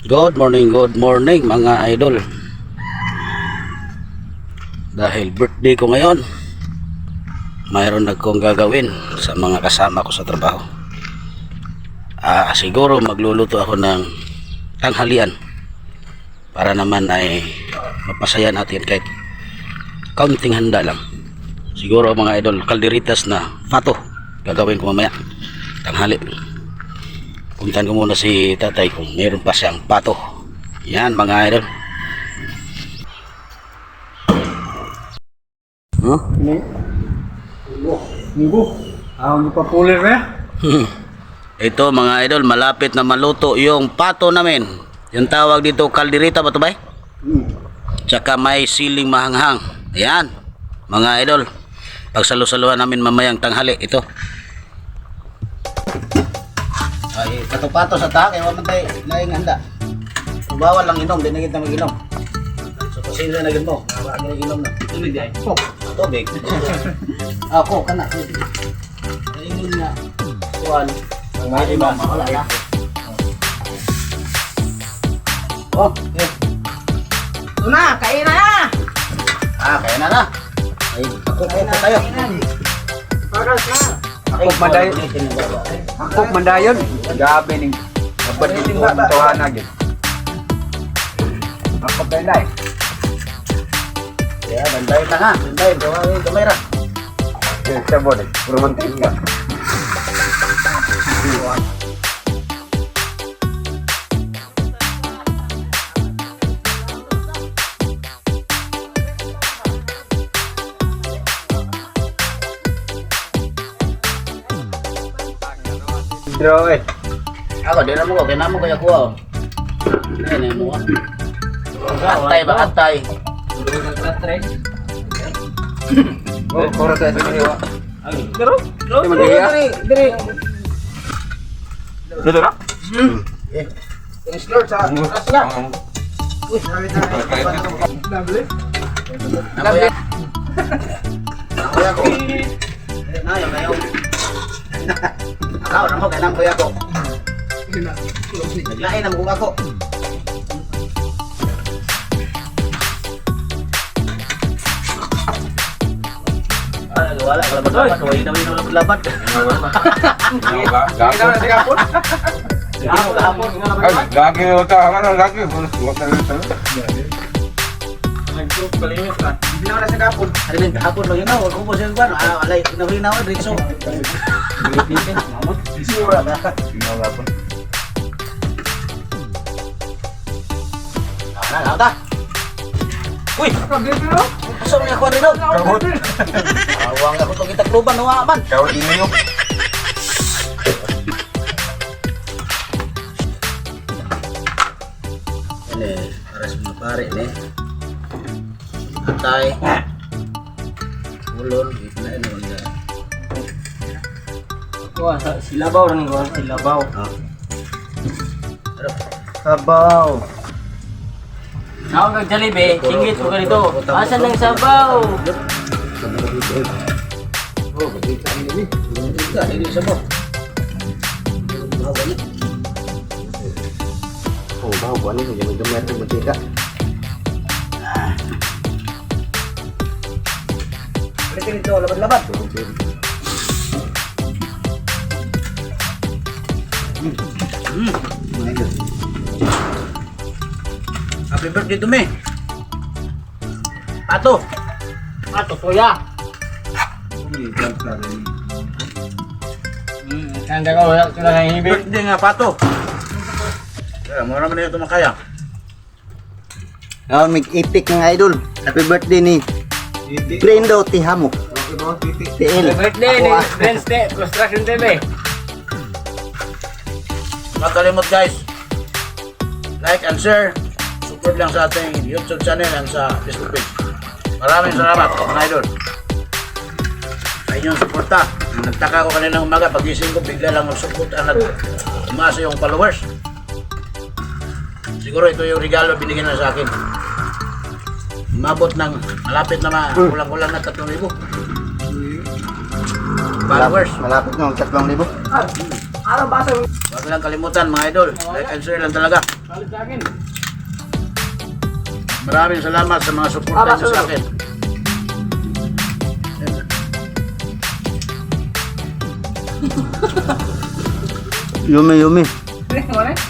Good morning, good morning mga idol. Dahil birthday ko ngayon, mayroon na kong gagawin sa mga kasama ko sa trabaho. Ah, siguro magluluto ako ng tanghalian para naman ay mapasaya natin kahit kaunting handa lang. Siguro mga idol, kalderitas na fato gagawin ko mamaya tanghali. Puntan ko muna si tatay kung meron pa siyang pato. Yan mga idol. Huh? Ah, pulir na. Ito mga idol, malapit na maluto yung pato namin. Yung tawag dito kalderita ba ito ba? Tsaka may siling mahanghang. Ayan, mga idol. Pagsalusaluhan namin mamayang tanghali. Ito. Ay, pato-pato sa taha, kaya waman tayo laing handa. Bawal lang inom, di na kita mag-inom. So, pasensya na mo. Bawal na inom na. Tubig ay. Oh, tubig. Ako, kana. Ayun na. Kuan. Ang iba, wala na. Oh, eh. Ito na, kain na na! Ah, kaya na na. Ay, ako po po tayo. Paras na! Akop madayon. Akop madayon. Gabi ning dapat dito ang tuwana gid. Akop dai. Ya, bandayin na ha. Bandayin. Gawin yung kamera. Yung sabon. Puro mantika. Draw eh. Ako, di na mo ko. Kaya mo kaya kuha. Ayun, ayun mo. Atay ba? Atay. Oh, puro tayo sa maniwa. Pero, man diya. diri, diri. Dito na. Eh, Yung slur sa atas na. Ako yan. Ako yan ko. Na, yung ngayon. Ako, namo, kaya na kuya ko. Naglain na mo kung ako. Wala, wala ba labat? Wala na wala labat. Gagi na si kapon. Hapon, hapon. Ay, gagi ito. Ano, gagi. Huwag na rin Hindi na sa kapon. Din, hapon lang yun na. Huwag ko po siya ba? Ah, alay, nahuli na ako, Ritso. Sura na. Ah, nakata. Uy! Gusto mo ako rin daw? Awang ako itong ini. Ini, pares mga pare ini. Atay. Ulon, ito na yun. Yan. Wah, silabaw rin ko, silabaw. Ah. Sabaw. Ako kag Jollibee, singit ko ganito. Asan ng sabaw? Oh, magkita ang ini. Magkita, ini sa mo. Bawa niya. Oh, bawa niya. Jangan gemer tu magkita. Balikin ito, laban-laban. Happy birthday to me. Pato. Ato, soya. Hmm, kanda ko, wala sila ng hibig. Birthday nga, Pato. Kaya, mura mo na tumakaya. Oh, nga idol. Happy birthday ni Brendo Tihamo. TL. Birthday ni Wednesday, Construction TV. Huwag kalimot guys. Like and share. Support lang sa ating YouTube channel and sa Facebook page. Maraming salamat mga idol. Sa inyong suporta. Nagtaka ko kanina umaga, pagising ko, bigla lang mag-support at umasa yung followers. Siguro ito yung regalo binigyan na sa akin. Umabot ng malapit na ma, kulang-kulang na 3,000 followers. Malapit na, tatlong libo. Araw ba sa... Huwag lang kalimutan mga idol. Like and share lang talaga. Maraming salamat sa mga suporta niyo sa akin. yumi, yumi. Wala?